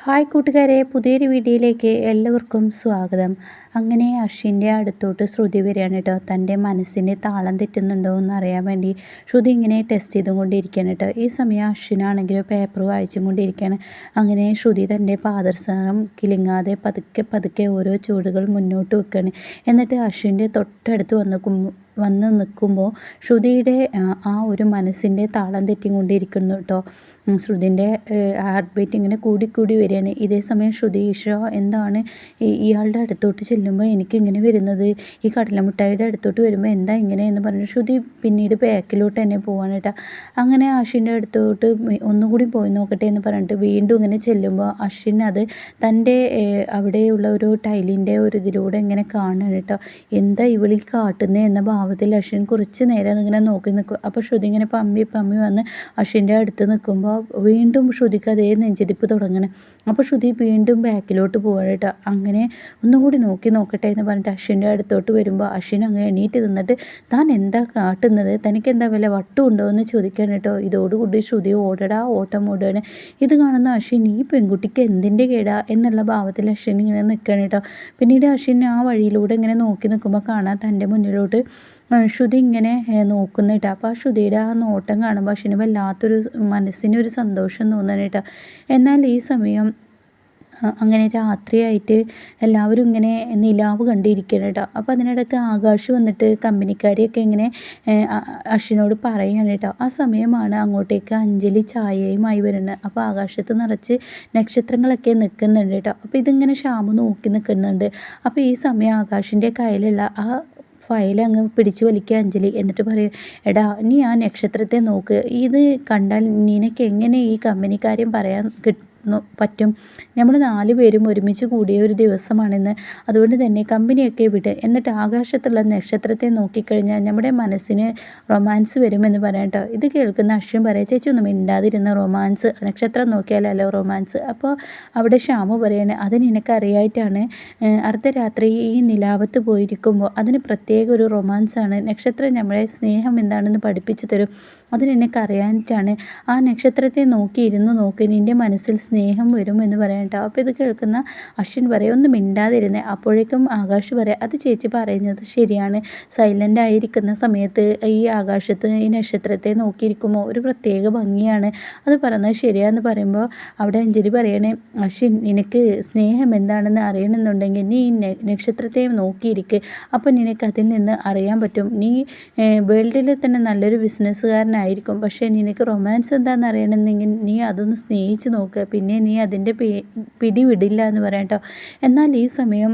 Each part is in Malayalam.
ഹായ് കൂട്ടുകാരെ പുതിയൊരു വീഡിയോയിലേക്ക് എല്ലാവർക്കും സ്വാഗതം. അങ്ങനെ അശ്വിന്റെ അടുത്തോട്ട് ശ്രുതി വരികയാണ് കേട്ടോ. തന്റെ മനസ്സിന്റെ താളം തെറ്റുന്നുണ്ടോ എന്ന് അറിയാൻ വേണ്ടി ശ്രുതി ഇങ്ങനെ ടെസ്റ്റ് ചെയ്തും കൊണ്ടിരിക്കുകയാണ് കേട്ടോ. ഈ സമയം അശ്വിനാണെങ്കിലും പേപ്പർ വായിച്ചും കൊണ്ടിരിക്കുകയാണ് അങ്ങനെ ശ്രുതി തന്റെ പാദർശനം കിലുങ്ങാതെ പതുക്കെ പതുക്കെ ഓരോ ചുവടുകൾ മുന്നോട്ട് വെക്കുകയാണ്. എന്നിട്ട് അശ്വിന്റെ തൊട്ടടുത്ത് വന്ന് വന്ന് നിൽക്കുമ്പോൾ ശ്രുതിയുടെ ആ ഒരു മനസ്സിന്റെ താളം തെറ്റിക്കൊണ്ടിരിക്കുന്നു കേട്ടോ ശ്രുതിന്റെ ഹാർട്ട് ബീറ്റ് ഇങ്ങനെ കൂടിക്കൂടി വരികയാണ്. ഇതേ സമയം ശ്രുതി ഈശോ എന്താണ് ഇയാളുടെ അടുത്തോട്ട് ചെല്ലുമ്പോൾ എനിക്ക് ഇങ്ങനെ വരുന്നത്? ഈ കടലമുട്ടായിയുടെ അടുത്തോട്ട് വരുമ്പോൾ എന്താ ഇങ്ങനെ എന്ന് പറഞ്ഞു ശ്രുതി പിന്നീട് ബാക്കിലോട്ട് തന്നെ പോവാണ് കേട്ടോ അങ്ങനെ അശ്വിന്റെ അടുത്തോട്ട് ഒന്നുകൂടി പോയി നോക്കട്ടെ എന്ന് പറഞ്ഞിട്ട് വീണ്ടും ഇങ്ങനെ ചെല്ലുമ്പോൾ അശ്വിൻ അത് തന്റെ അവിടെയുള്ള ഒരു ടൈലിന്റെ ഒരു ഇതിലൂടെ ഇങ്ങനെ കാണുകയാണ് കേട്ടോ എന്താ ഇവളിൽ കാട്ടുന്നത് എന്ന ഭാവം ഭാവത്തിൽ അശ്വിൻ കുറച്ച് നേരം ഇങ്ങനെ നോക്കി നിൽക്കും. അപ്പോൾ ശ്രുതി ഇങ്ങനെ പമ്മി പമ്മി വന്ന് അശ്വിന്റെ അടുത്ത് നിൽക്കുമ്പോൾ വീണ്ടും ശ്രുതിക്ക് അതേ നെഞ്ചിരിപ്പ് തുടങ്ങണം. അപ്പോൾ ശ്രുതി വീണ്ടും ബാക്കിലോട്ട് പോവാട്ടോ അങ്ങനെ ഒന്നും കൂടി നോക്കി നോക്കട്ടെ എന്ന് പറഞ്ഞിട്ട് അശ്വിന്റെ അടുത്തോട്ട് വരുമ്പോൾ അശ്വിൻ അങ്ങ് എണീറ്റ് നിന്നിട്ട് താൻ എന്താ കാട്ടുന്നത്? തനിക്ക് എന്താ വല്ല വട്ടുണ്ടോ എന്ന് ചോദിക്കാൻ കേട്ടോ. ഇതോടുകൂടി ശ്രുതി ഓടടാ ഓട്ടം ഓടുകയാണ്. ഇത് കാണുന്ന അശ്വിൻ ഈ പെൺകുട്ടിക്ക് എന്തിന്റെ കേടാ എന്നുള്ള ഭാവത്തിൽ അശ്വിൻ ഇങ്ങനെ നിൽക്കണം കേട്ടോ. പിന്നീട് അശ്വിൻ ആ വഴിയിലൂടെ ഇങ്ങനെ നോക്കി നിൽക്കുമ്പോൾ കാണാൻ തന്റെ മുന്നിലോട്ട് ശ്രുതി ഇങ്ങനെ നോക്കുന്നു കേട്ടോ അപ്പോൾ ആ ശ്രുതിയുടെ ആ നോട്ടം കാണുമ്പോൾ അശ്വിന് വല്ലാത്തൊരു മനസ്സിനൊരു സന്തോഷം തോന്നുന്നു കേട്ടോ എന്നാൽ ഈ സമയം അങ്ങനെ രാത്രിയായിട്ട് എല്ലാവരും ഇങ്ങനെ നിലാവ് കണ്ടിരിക്കണം കേട്ടോ അപ്പോൾ അതിനിടയ്ക്ക് ആകാശ് വന്നിട്ട് കമ്പനിക്കാരെയൊക്കെ ഇങ്ങനെ അശ്വിനോട് പറയുകയാണ് കേട്ടോ. ആ സമയമാണ് അങ്ങോട്ടേക്ക് അഞ്ജലി ചായയുമായി വരുന്നത് അപ്പോൾ ആകാശത്ത് നിറച്ച് നക്ഷത്രങ്ങളൊക്കെ നിൽക്കുന്നുണ്ട് കേട്ടോ. അപ്പോൾ ഇതിങ്ങനെ ശ്യാമ് നോക്കി നിൽക്കുന്നുണ്ട് അപ്പോൾ ഈ സമയം ആകാശിന്റെ കയ്യിലുള്ള ആ ഫയൽ അങ്ങ് പിടിച്ചു വലിക്കുക അഞ്ജലി. എന്നിട്ട് പറയും എടാ നീ ആ നക്ഷത്രത്തെ നോക്ക്. ഇത് കണ്ടാൽ നിനക്ക് എങ്ങനെ ഈ കമ്പനിക്കാര്യം പറയാൻ പറ്റും. നമ്മൾ നാല് പേരും ഒരുമിച്ച് കൂടിയ ഒരു ദിവസമാണെന്ന്. അതുകൊണ്ട് തന്നെ കമ്പനിയൊക്കെ വിട്. എന്നിട്ട് ആകാശത്തുള്ള നക്ഷത്രത്തെ നോക്കിക്കഴിഞ്ഞാൽ നമ്മുടെ മനസ്സിന് റൊമാൻസ് വരുമെന്ന് പറയട്ടോ ഇത് കേൾക്കുന്ന അശ്വൻ പറയാം ചേച്ചി ഒന്നും മിണ്ടാതിരുന്ന റൊമാൻസ്. നക്ഷത്രം നോക്കിയാലല്ലോ റൊമാൻസ്. അപ്പോൾ അവിടെ ഷാമു പറയാണ് അത് നിനക്കറിയായിട്ടാണ്. അർദ്ധരാത്രി ഈ നിലാവത്ത് പോയിരിക്കുമ്പോൾ അതിന് പ്രത്യേക ഒരു റൊമാൻസാണ്. നക്ഷത്രം നമ്മളെ സ്നേഹം എന്താണെന്ന് പഠിപ്പിച്ചു തരും. അത് നിനക്കറിയാനിട്ടാണ് ആ നക്ഷത്രത്തെ നോക്കി നോക്കി നിന്റെ മനസ്സിൽ സ്നേഹം വരും എന്ന് പറയട്ടോ അപ്പോൾ ഇത് കേൾക്കുന്ന അശ്വിൻ പറയും ഒന്നും മിണ്ടാതിരുന്നേ. അപ്പോഴേക്കും ആകാശ് പറയാം അത് ചേച്ചി പറയുന്നത് ശരിയാണ്. സൈലന്റ് ആയിരിക്കുന്ന സമയത്ത് ഈ ആകാശത്ത് ഈ നക്ഷത്രത്തെ നോക്കിയിരിക്കുമ്പോൾ ഒരു പ്രത്യേക ഭംഗിയാണ്. അത് പറയുന്നത് ശരിയാന്ന് പറയുമ്പോൾ അവിടെ അഞ്ജലി പറയണേ അശ്വിൻ നിനക്ക് സ്നേഹം എന്താണെന്ന് അറിയണമെന്നുണ്ടെങ്കിൽ നീ ഈ നക്ഷത്രത്തെ നോക്കിയിരിക്കുക അപ്പോൾ നിനക്ക് അതിൽ നിന്ന് അറിയാൻ പറ്റും. നീ വേൾഡിലെ തന്നെ നല്ലൊരു ബിസിനസ്സുകാരനായിരിക്കും പക്ഷേ നിനക്ക് റൊമാൻസ് എന്താണെന്ന് അറിയണമെന്നെങ്കിൽ നീ അതൊന്ന് സ്നേഹിച്ച് നോക്കുക പിന്നെ നീ അതിന്റെ പിടി വിടില്ല എന്ന് പറയാം കേട്ടോ. എന്നാൽ ഈ സമയം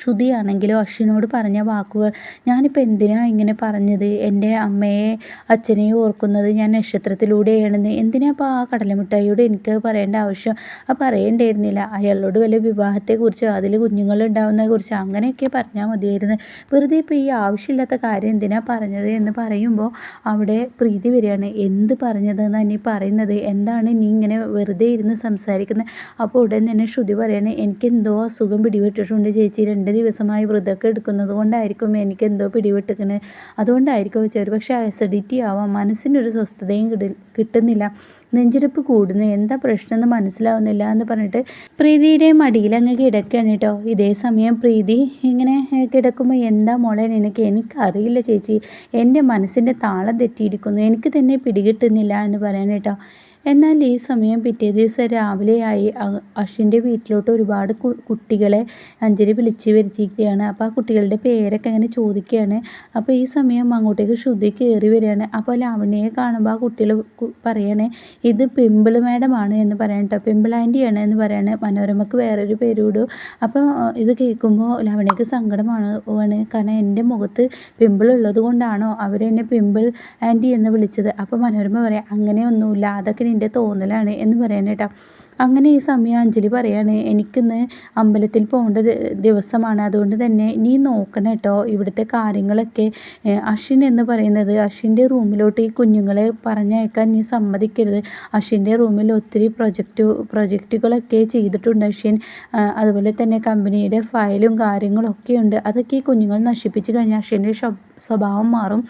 ശ്രുതിയാണെങ്കിലോ അശ്വിനോട് പറഞ്ഞ വാക്കുകൾ ഞാനിപ്പോൾ എന്തിനാണ് ഇങ്ങനെ പറഞ്ഞത്? എന്റെ അമ്മയെ അച്ഛനെയും ഓർക്കുന്നത് ഞാൻ നക്ഷത്രത്തിലൂടെയാണെന്ന്. എന്തിനാ അപ്പോൾ ആ കടലമിഠായിയോട് എനിക്ക് പറയേണ്ട ആവശ്യം? ആ പറയേണ്ടിയിരുന്നില്ല. അയാളോട് വല്ല വിവാഹത്തെക്കുറിച്ചോ അതിൽ കുഞ്ഞുങ്ങളുണ്ടാവുന്നതിനെക്കുറിച്ചോ അങ്ങനെയൊക്കെ പറഞ്ഞാൽ മതിയായിരുന്നു. വെറുതെ ഇപ്പോൾ ഈ ആവശ്യമില്ലാത്ത കാര്യം എന്തിനാ പറഞ്ഞത് എന്ന് പറയുമ്പോൾ അവിടെ പ്രീതി വരികയാണ്. എന്ത് പറഞ്ഞതെന്ന് നീ പറയുന്നത്? എന്താണ് നീ ഇങ്ങനെ വെറുതെ ഇരുന്ന് സംസാരിക്കുന്നത് അപ്പോൾ ഉടൻ തന്നെ ശ്രുതി പറയുകയാണ് എനിക്ക് എന്തോ അസുഖം പിടിപെട്ടിട്ടുണ്ട് ചേച്ചി. രണ്ട് ദിവസമായി വ്രതമൊക്കെ എടുക്കുന്നത് കൊണ്ടായിരിക്കും എനിക്ക് എന്തോ പിടിപെട്ടിരിക്കുന്നത് അതുകൊണ്ടായിരിക്കും പക്ഷേ അസിഡിറ്റി ആവാം മനസ്സിനൊരു സ്വസ്ഥതയും കിട്ടുന്നില്ല. നെഞ്ചിരിപ്പ് കൂടുന്നു. എന്താ പ്രശ്നം എന്ന് മനസ്സിലാവുന്നില്ല എന്ന് പറഞ്ഞിട്ട് പ്രീതിയുടെ മടിയിൽ അങ്ങ് കിടക്കുകയാണ് കേട്ടോ. ഇതേ സമയം പ്രീതി ഇങ്ങനെ കിടക്കുമ്പോൾ എന്താ മോളെ നിനക്ക്? എനിക്കറിയില്ല ചേച്ചി. എന്റെ മനസ്സിന്റെ താളം തെറ്റിയിരിക്കുന്നു. എനിക്ക് തന്നെ പിടികിട്ടുന്നില്ല എന്ന് പറയാൻ കേട്ടോ. എന്നാൽ ഈ സമയം പിറ്റേ ദിവസം രാവിലെയായി അശ്വിന്റെ വീട്ടിലോട്ട് ഒരുപാട് കുട്ടികളെ അഞ്ജലി വിളിച്ച് വരുത്തിയിരിക്കുകയാണ്. അപ്പോൾ ആ കുട്ടികളുടെ പേരൊക്കെ അങ്ങനെ ചോദിക്കുകയാണ്. അപ്പോൾ ഈ സമയം അങ്ങോട്ടേക്ക് ശ്രുതി കയറി വരികയാണ്. അപ്പോൾ ലാവണ്യയെ കാണുമ്പോൾ ആ കുട്ടികൾ പറയണേ ഇത് പിമ്പിൾ മാഡമാണ് എന്ന് പറയണം കേട്ടോ. പിമ്പിൾ ആന്റിയാണ് എന്ന് പറയാണ്. മനോരമക്ക് വേറൊരു പേരൂടും അപ്പോൾ ഇത് കേൾക്കുമ്പോൾ ലാവണ്യക്ക് സങ്കടമാണ് കാരണം എന്റെ മുഖത്ത് പിമ്പിൾ ഉള്ളത് കൊണ്ടാണോ അവരെന്നെ പിമ്പിൾ ആന്റി എന്ന് വിളിച്ചത്? അപ്പോൾ മനോരമ പറയാം അങ്ങനെയൊന്നുമില്ല. അതൊക്കെ നിന്റെ തോന്നലാണ് എന്ന് പറയാൻ കേട്ടോ. അങ്ങനെ ഈ സമയം അഞ്ജലി പറയാണ് എനിക്കിന്ന് അമ്പലത്തിൽ പോകേണ്ട ദിവസമാണ്. അതുകൊണ്ട് തന്നെ നീ നോക്കണം കേട്ടോ. ഇവിടുത്തെ കാര്യങ്ങളൊക്കെ അഷിൻ എന്ന് പറയുന്നത്. അശ്വിന്റെ റൂമിലോട്ട് ഈ കുഞ്ഞുങ്ങളെ പറഞ്ഞയക്കാൻ നീ സമ്മതിക്കരുത്. അശ്വിന്റെ റൂമിൽ ഒത്തിരി പ്രൊജക്റ്റ് പ്രൊജക്റ്റുകളൊക്കെ ചെയ്തിട്ടുണ്ട് അഷിൻ അതുപോലെ തന്നെ കമ്പനിയുടെ ഫയലും കാര്യങ്ങളൊക്കെ ഉണ്ട് അതൊക്കെ ഈ കുഞ്ഞുങ്ങൾ നശിപ്പിച്ച് കഴിഞ്ഞാൽ അഷിന്റെ സ്വഭാവം മാറും.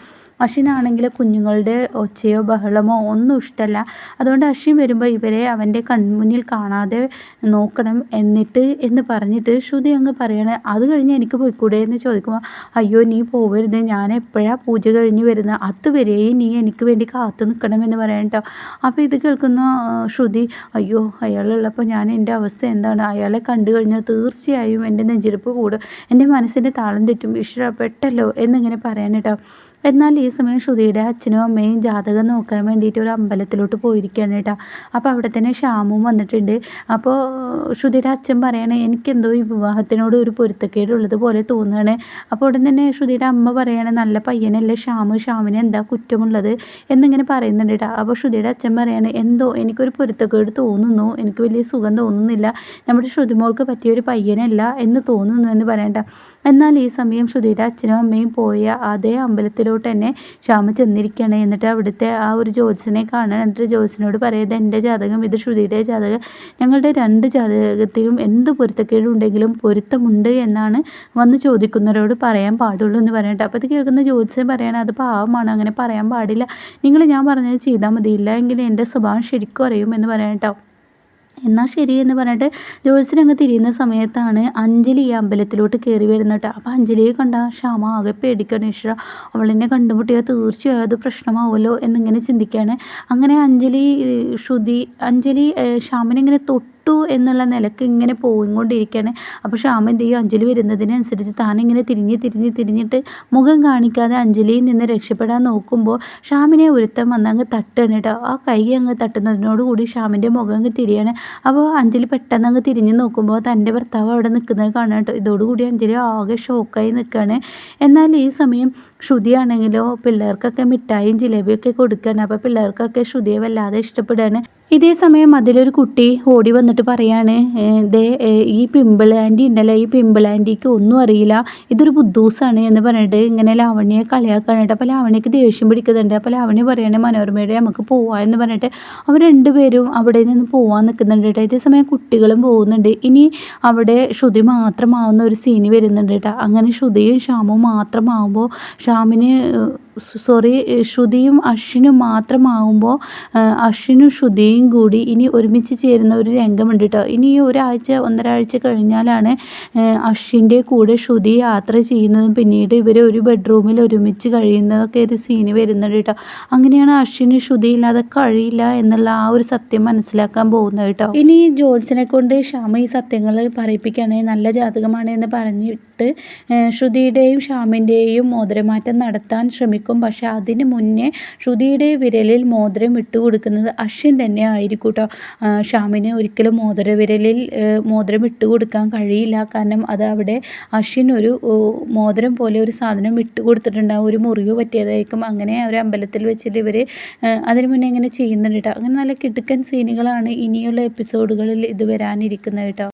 അശ്വിനാണെങ്കിൽ കുഞ്ഞുങ്ങളുടെ ഒച്ചയോ ബഹളമോ ഒന്നും ഇഷ്ടമല്ല. അതുകൊണ്ട് അഷിൻ വരുമ്പോൾ ഇവരെ അവന്റെ കൺമുന്നിൽ കാണാതെ നോക്കണം എന്നിട്ട് എന്ന് പറഞ്ഞിട്ട് ശ്രുതി അങ്ങ് പറയണേ അത് കഴിഞ്ഞ് എനിക്ക് പോയിക്കൂടെ? എന്ന് ചോദിക്കുമ്പോൾ അയ്യോ നീ പോവരുത്. ഞാൻ എപ്പോഴാണ് പൂജ കഴിഞ്ഞ് വരുന്നത് അതുവരെയും നീ എനിക്ക് വേണ്ടി കാത്തു നിൽക്കണമെന്ന് പറയാം കേട്ടോ അപ്പോൾ ഇത് കേൾക്കുന്ന ശ്രുതി അയ്യോ അയാളുള്ളപ്പോൾ ഞാൻ എന്റെ അവസ്ഥ എന്താണ്? അയാളെ കണ്ടു കഴിഞ്ഞാൽ തീർച്ചയായും എന്റെ നെഞ്ചിരിപ്പ് കൂടും. എന്റെ മനസ്സിന്റെ താളം തെറ്റും. ഈശ്വര പെട്ടല്ലോ. എന്നിങ്ങനെ പറയാൻ കേട്ടോ എന്നാൽ ഈ സമയം ശ്രുതിയുടെ അച്ഛനും അമ്മയും ജാതകം നോക്കാൻ വേണ്ടിയിട്ട് ഒരു അമ്പലത്തിലോട്ട് പോയിരിക്കുകയാണ് കേട്ടോ. അപ്പോൾ അവിടെ തന്നെ ശ്യാമും വന്നിട്ടുണ്ട്. അപ്പോൾ ശ്രുതിയുടെ അച്ഛൻ പറയണേ എനിക്കെന്തോ ഈ വിവാഹത്തിനോട് ഒരു പൊരുത്തക്കേട് ഉള്ളത് പോലെ തോന്നുകയാണ്. അപ്പോൾ ഉടൻ തന്നെ ശ്രുതിയുടെ അമ്മ പറയണേ നല്ല പയ്യനല്ലേ ശ്യാമ്. ശ്യാമിന് എന്താ കുറ്റമുള്ളത്? എന്നിങ്ങനെ പറയുന്നുണ്ട് കേട്ടോ. അപ്പോൾ ശ്രുതിയുടെ അച്ഛൻ പറയാണ് എന്തോ എനിക്കൊരു പൊരുത്തക്കേട് തോന്നുന്നു. എനിക്ക് വലിയ സുഖം തോന്നുന്നില്ല. നമ്മുടെ ശ്രുതിമോൾക്ക് പറ്റിയൊരു പയ്യനല്ല എന്ന് തോന്നുന്നു എന്ന് പറയണ്ട എന്നാൽ ഈ സമയം ശ്രുതിയുടെ അച്ഛനും അമ്മയും പോയ അതേ അമ്പലത്തിലോട്ട് തന്നെ ക്ഷാമ ചെന്നിരിക്കുകയാണ് എന്നിട്ട് അവിടുത്തെ ആ ഒരു ജ്യോത്സ്യനെ കാണാൻ എന്നിട്ട് ജ്യോത്സ്യനോട് പറയുന്നത് എന്റെ ജാതകം ഇത് ശ്രുതിയുടെ ജാതകം ഞങ്ങളുടെ രണ്ട് ജാതകത്തിലും എന്ത് പൊരുത്തക്കേടുണ്ടെങ്കിലും പൊരുത്തമുണ്ട് എന്നാണ് വന്ന് ചോദിക്കുന്നവരോട് പറയാൻ പാടുള്ളൂ എന്ന് പറയട്ടെ അപ്പോൾ അത് കേൾക്കുന്ന ജ്യോത്സ്യം പറയണം അത് പാവമാണ് അങ്ങനെ പറയാൻ പാടില്ല. നിങ്ങൾ ഞാൻ പറഞ്ഞത് ചെയ്താൽ മതിയില്ല എങ്കിൽ എന്റെ സ്വഭാവം ശരിക്കും അറിയും എന്ന് പറയാം കേട്ടോ. എന്നാൽ ശരി എന്ന് പറഞ്ഞിട്ട് ജ്യോത്സ്യൻ തിരിയുന്ന സമയത്താണ് അഞ്ജലി ഈ അമ്പലത്തിലോട്ട് കയറി വരുന്നത് അപ്പോൾ അഞ്ജലിയെ കണ്ട ക്ഷമ ആകെ പേടിക്കണം ഈശ്വര അവളെന്നെ കണ്ടുമുട്ടിയാൽ തീർച്ചയായും അത് പ്രശ്നമാവുമല്ലോ എന്നിങ്ങനെ ചിന്തിക്കുകയാണ് അങ്ങനെ അഞ്ജലി ശ്രുതി അഞ്ജലി ശ്യാമിനെ ഇങ്ങനെ തൊട്ട് തൊട്ടു എന്നുള്ള നിലയ്ക്ക് ഇങ്ങനെ പോയിക്കൊണ്ടിരിക്കുകയാണ്. അപ്പോൾ ശ്യാമ എന്ത് ചെയ്യും? അഞ്ജലി വരുന്നതിനനുസരിച്ച് താനിങ്ങനെ തിരിഞ്ഞ് തിരിഞ്ഞ് തിരിഞ്ഞിട്ട് മുഖം കാണിക്കാതെ അഞ്ജലിയിൽ നിന്ന് രക്ഷപ്പെടാൻ നോക്കുമ്പോൾ ശ്യാമിനെ ഒരുത്തം വന്ന് അങ്ങ് തട്ടുകയാണ് കേട്ടോ. ആ കൈ അങ്ങ് തട്ടുന്നതിനോടുകൂടി ശ്യാമിന്റെ മുഖം അങ്ങ് തിരിയാണ്. അപ്പോൾ അഞ്ജലി പെട്ടെന്ന് അങ്ങ് തിരിഞ്ഞ് നോക്കുമ്പോൾ തന്റെ ഭർത്താവ് അവിടെ നിൽക്കുന്നത് കാണാം കേട്ടോ. ഇതോടുകൂടി അഞ്ജലി ആകെ ഷോക്കായി നിൽക്കുകയാണ്. എന്നാൽ ഈ സമയം ശ്രുതിയാണെങ്കിലോ പിള്ളേർക്കൊക്കെ മിഠായിയും ജിലേബിയൊക്കെ കൊടുക്കുകയാണ്. അപ്പോൾ പിള്ളേർക്കൊക്കെ ശ്രുതിയെ വല്ലാതെ ഇഷ്ടപ്പെടുകയാണ്. ഇതേ സമയം അതിലൊരു കുട്ടി ഓടി വന്നിട്ട് പറയാണ് ദേ ഈ പിമ്പിൾ ആന്റി ഉണ്ടല്ലോ ഈ പിമ്പിൾ ആന്റിക്ക് ഒന്നും അറിയില്ല. ഇതൊരു ബുദ്ധൂസാണ് എന്ന് പറഞ്ഞിട്ട് ഇങ്ങനെ ലാവണ്യെ കളിയാക്കാനായിട്ട് അപ്പോൾ ലാവണ്യക്ക് ദേഷ്യം പിടിക്കുന്നുണ്ട്. അപ്പോൾ ലാവണ്യ പറയണേ മനോരമയുടെ നമുക്ക് പോവാം എന്ന് പറഞ്ഞിട്ട് അവർ രണ്ടുപേരും അവിടെ നിന്ന് പോവാൻ നിൽക്കുന്നുണ്ട് കേട്ടോ ഇതേ സമയം കുട്ടികളും പോകുന്നുണ്ട്. ഇനി അവിടെ ശ്രുതി മാത്രമാവുന്ന ഒരു സീന് വരുന്നുണ്ട് കേട്ടോ അങ്ങനെ ശ്രുതിയും ശ്യാമും മാത്രമാവുമ്പോൾ ശ്യാമിന് സോറി ശ്രുതിയും അശ്വിനും മാത്രമാകുമ്പോൾ അശ്വിനും ശ്രുതിയും കൂടി ഇനി ഒരുമിച്ച് ചേരുന്ന ഒരു രംഗമുണ്ട് കേട്ടോ ഇനി ഒരാഴ്ച ഒന്നരാഴ്ച കഴിഞ്ഞാലാണ് അശ്വിന്റെ കൂടെ ശ്രുതി യാത്ര ചെയ്യുന്നതും പിന്നീട് ഇവർ ഒരു ബെഡ്റൂമിൽ ഒരുമിച്ച് കഴിയുന്നതൊക്കെ ഒരു സീന് വരുന്നുണ്ട് കേട്ടോ അങ്ങനെയാണ് അശ്വിന് ശ്രുതി ഇല്ലാതെ കഴിയില്ല എന്നുള്ള ആ ഒരു സത്യം മനസ്സിലാക്കാൻ പോകുന്നത് കേട്ടോ ഇനി ജോത്സനെ കൊണ്ട് ക്ഷാമ ഈ സത്യങ്ങൾ പറയിപ്പിക്കുകയാണെങ്കിൽ നല്ല ജാതകമാണ് എന്ന് പറഞ്ഞിട്ട് ശ്രുതിയുടെയും ശ്യാമിന്റെയും മോതിരമാറ്റം നടത്താൻ ശ്രമിക്കും. കൊടുക്കും പക്ഷേ അതിന് മുന്നേ ശ്രുതിയുടെ വിരലിൽ മോതിരം ഇട്ട് കൊടുക്കുന്നത് അശ്വിൻ തന്നെ ആയിരിക്കും കേട്ടോ ഷ്യാമിന് ഒരിക്കലും മോതിര വിരലിൽ മോതിരം ഇട്ട് കൊടുക്കാൻ കഴിയില്ല. കാരണം അത് അവിടെ അശ്വിൻ ഒരു മോതിരം പോലെ ഒരു സാധനം ഇട്ട് കൊടുത്തിട്ടുണ്ടാവും ഒരു മുറിവ് പറ്റിയതായിരിക്കും. അങ്ങനെ ഒരു അമ്പലത്തിൽ വെച്ചിട്ട് ഇവർ അതിന് മുന്നേ ഇങ്ങനെ ചെയ്യുന്നുണ്ട് കേട്ടോ. അങ്ങനെ നല്ല കിടുക്കൻ സീനുകളാണ് ഇനിയുള്ള എപ്പിസോഡുകളിൽ ഇത് വരാനിരിക്കുന്നത് കേട്ടോ.